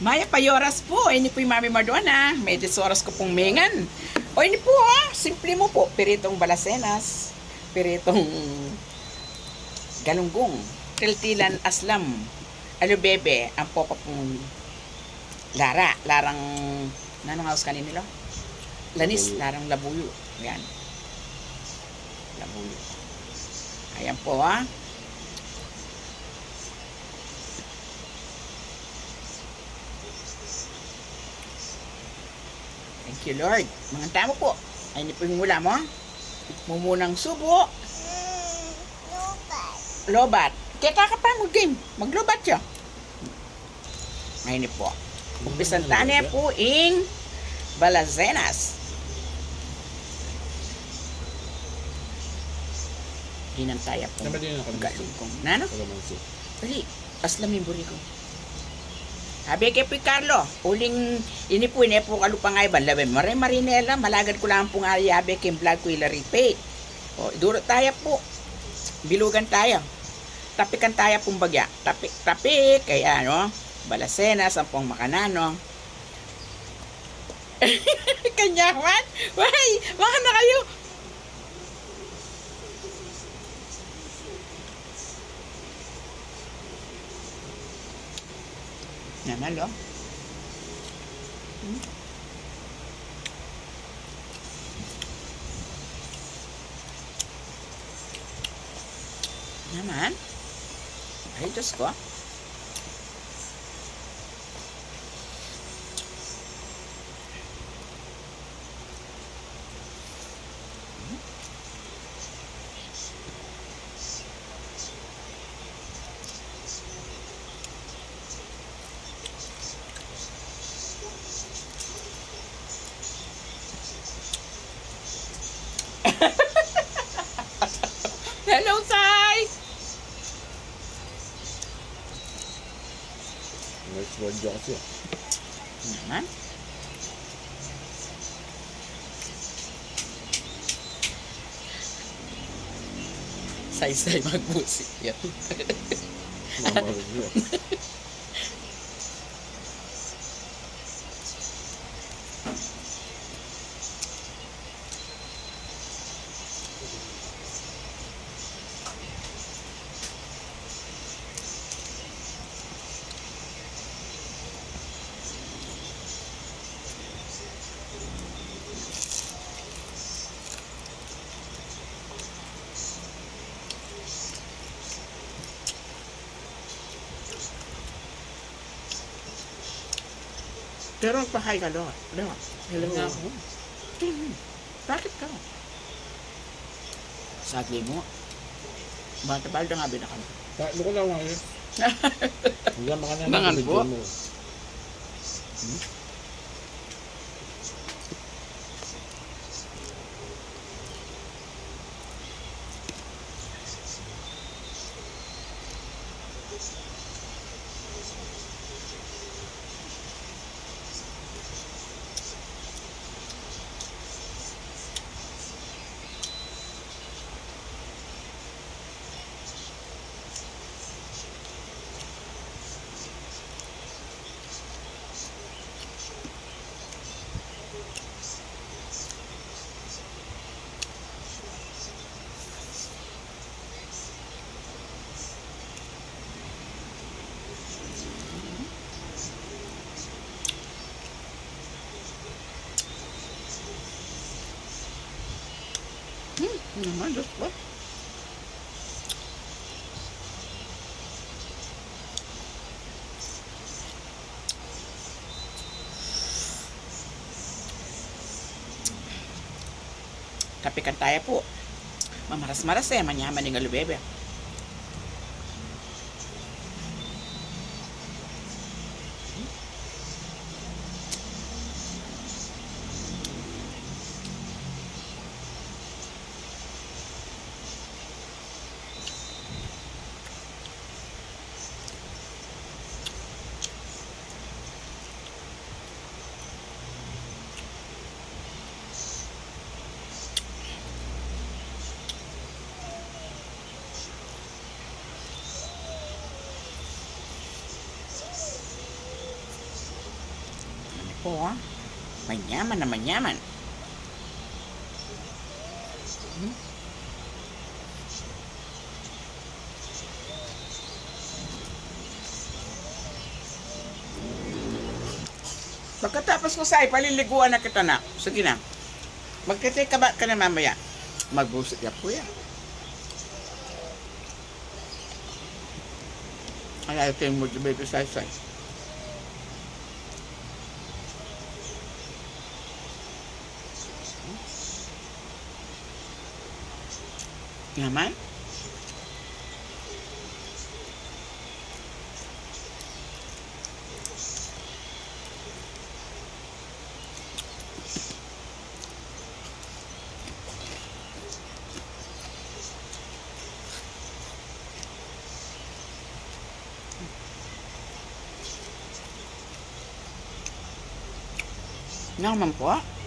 Maya Payoras po. Ini po yung Mami Madonna. May oras ko pong mengan. O ini po ha. Simple mo po. Piritong balasenas. Piritong galunggong. Tiltilan aslam. Alo bebe. Ang popa pong lara. Larang nanong house kanin nila? Lanis. Larang labuyo. Yan. Labuyo. Ayan po ha. Thank you, Lord. Mga tamo po. Ay, hindi po yung mula mo. Mumunang subo. Lobat. Kaya ka pa mo game. Maglobat siya. Ngayon po. Umpisan tane po ing Balazenas. Hinantaya po. Naman din ako. Galungkong. Nano? Dali. Aslamin buri ko. Sabi kay Pi Carlo, uling ini po ini po kalupang ay ban labi mare marinela malagad ko lang po nga yabe kay vlog ko ilari pay. O duro tayo po. Bilugan tayo. Tapikan tayo pong bagya. Tapik tapik kaya ano, balasena sampung makanano. Kanyaman? Why? Mga na kayo. Naman, lo. Hmm? Naman. Ay, Diyos ko. Hello, Sai! Dyan kasi. Naman. Say-say magmusik yan. Mama rin Pero magpahay ka doon. Doon. Hello nga ako. Bakit ka? Sagli mo. Bata ba nga binakan? Tatlo ko lang ako yun. Hanggang maka na Mangan ng po. video mo. Hmm. Naman, Diyos ko. Kapikan tayo po. Mamaras-maras eh, manyaman ng alubebe. Po, ah. Manyaman na manyaman. Hmm? Pagkatapos ko sa paliliguan na kita na. Sige na. Magkitay ka ba ka na mamaya? Magbusit ya po yan. Ay, ito yung mood baby say Naman? Naman po.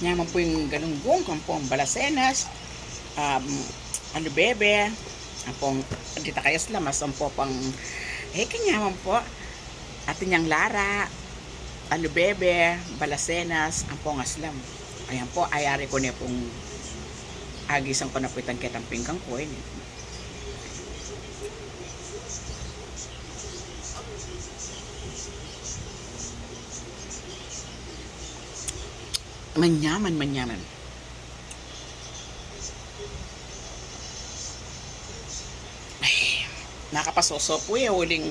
Naman po yung galunggong, ang pong balasenas, um, ano bebe, ang pong dita kayas lamas, ang po pang, eh kanyaman po, atin yung lara, ano bebe, balasenas, ang pong aslam. Ayan po, ayari ko na pong agisang ko na po itang kitang pingkang ko, eh. Manyaman, manyaman. Ay, nakapasoso po eh. Huling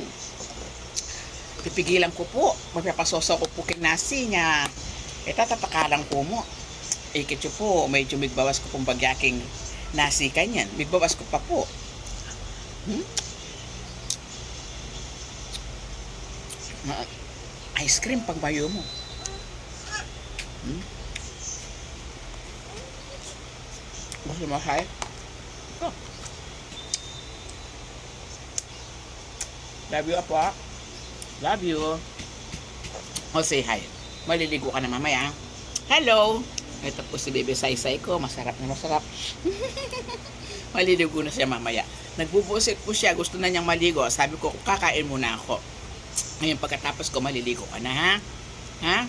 pipigilan ko po. Magpapasoso ko po kinasi niya. E tatatakalan ko mo. Ikit po, medyo migbawas ko pong bagyaking nasi kanyan. Migbawas ko pa po. Hmm? Ma- ice cream pag bayo mo. Hmm? Gusto mo? Oh. Love you, Apo. Love you. O, say hi. Maliligo ka na mamaya. Hello! Ito po si Baby Saysay ko. Masarap na masarap. Maliligo na siya mamaya. Nagbubusit po siya. Gusto na niyang maligo. Sabi ko, kakain muna ako. Ngayon, pagkatapos ko, maliligo ka na, ha? Ha?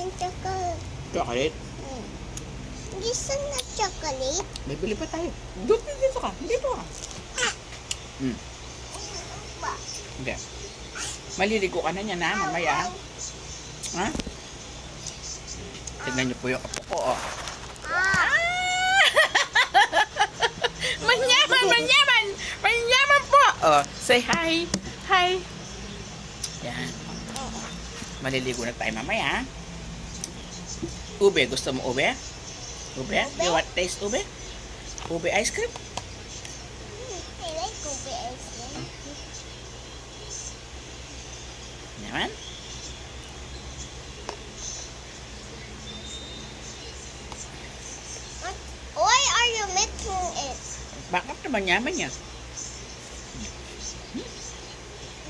Yung chocolate. Chocolate? Mm. Gusto na chocolate? Bibili pa tayo. Dito, dito ka. Dito ka. Hmm. Ba? Hindi. Maliligo ka na niya na, mamaya. Ha? Tignan niyo po yung apo ko, oh. Ah! Manyaman, manyaman! Manyaman po! Oh, say hi. Hi. Yan. Maliligo na tayo mamaya. ha? Ube, gusto mo ube? Ube? Ube? You want taste ube? Ube ice cream? I like ube ice cream. What? Why are you mixing it? Bakit naman yaman niya?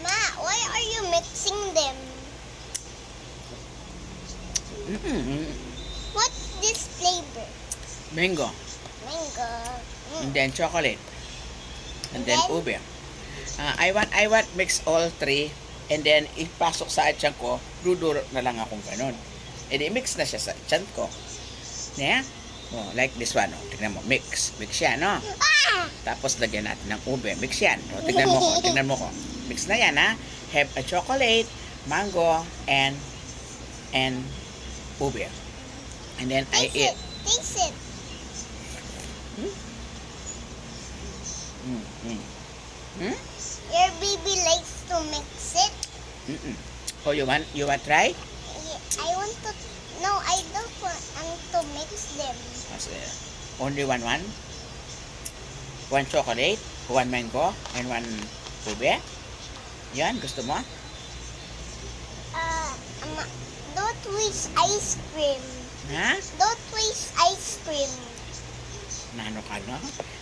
Ma, why are you mixing them? Mm-mm. What's this flavor? Mango. Mango. And Mm. then chocolate. And then And ube. Ah, I want I want mix all three and then ipasok sa atyan ko, duduro na lang akong ganun. And then mix na siya sa atyan ko. Yeah? Oh, like this one, oh. Tignan mo, mix. Mix yan, no? Ah! Tapos lagyan natin ng ube. Mix yan. Oh, tignan mo ko, tignan mo ko. Mix na yan, ha? Have a chocolate, mango, and and ube. And then I Taste eat. it. Taste it. Mm, mm. Hmm? Your baby likes to mix it. Mm-mm. Oh, you want you want try? Yeah, I want to. No, I don't want um, to mix them. Kasi only one one. One chocolate, one mango, and one ube. Yan, gusto mo? Uh, um, don't waste ice cream. Ha? Don't waste ice cream. Nano ka, no?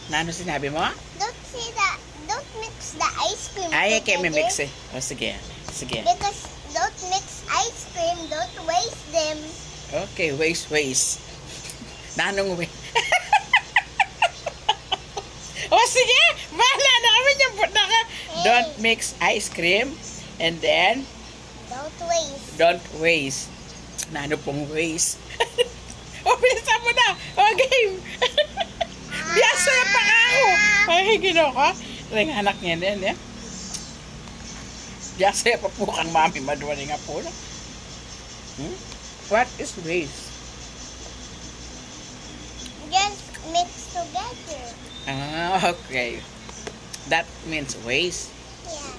Nano sinabi mo? Don't say that. Don't mix the ice cream Ay, together. mix eh. O, sige. Sige. Because don't mix ice cream. Don't waste them. Okay, waste, waste. Nanong waste. O sige, bahala na kami niyan po na ka. Don't mix ice cream and then Don't waste. don't waste. Na ano pong waste? o, bilisan mo na. O, game. Biyasa na pa ako. Ay, ginawa ko. Ring anak niya din, eh. Biyasa pa po kang mami, maduwali nga po. no? Hmm? What is waste? Just mix together. Ah, okay. That means waste. Yeah.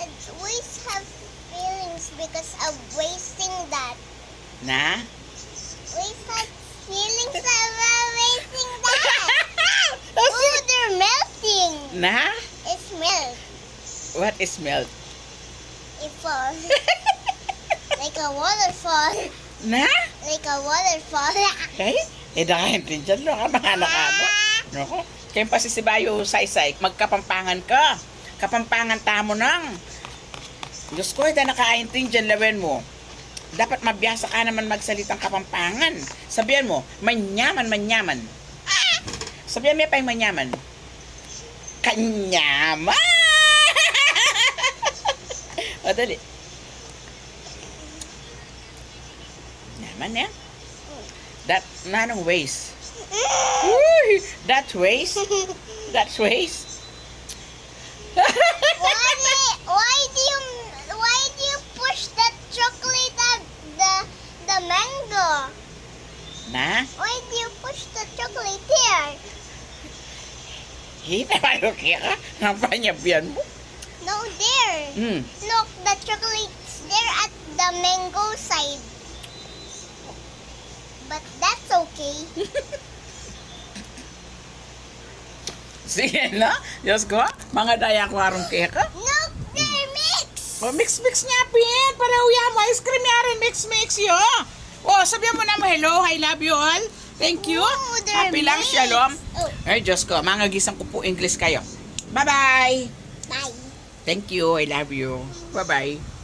And waste have feelings because of that. Na? Waste have feelings about wasting that. oh, they're melting. Na? It's melt. What is melt? It falls. like a waterfall. Na? Like a waterfall. Okay? Eh, nakaintindihan no, ka, mga anak mo. Nako, kayo pa si Sibayo Saysay, magkapampangan ka. Kapampangan tamo nang. Diyos ko, ito nakaintindihan lawen mo. Dapat mabiyasa ka naman magsalitang kapampangan. Sabihan mo, manyaman, manyaman. Sabihan mo pa yung manyaman. Kanyaman! o, dali. Yaman yan. That, nanong. Uy, that waste? That waste? why, do- why do you why do you push that chocolate at the the mango? Na? Why do you push the chocolate here? Hita ba ka? Napanyabian mo? No, there. Hmm. Look, the chocolate's there at the mango side. But that's okay. Sige na. Diyos ko, mga daya ko arong keka. Look, they're mixed. O, mix-mix nga, Pin. Para uya mo. Ice cream yarin. Mix-mix yo. O, sabihan mo na mo, hello, I love you all. Thank you. Ooh, Happy lang, shalom. Oh, Ay, Diyos ko, mga gisang ko po English kayo. Bye-bye. bye. Thank you, I love you. Bye-bye.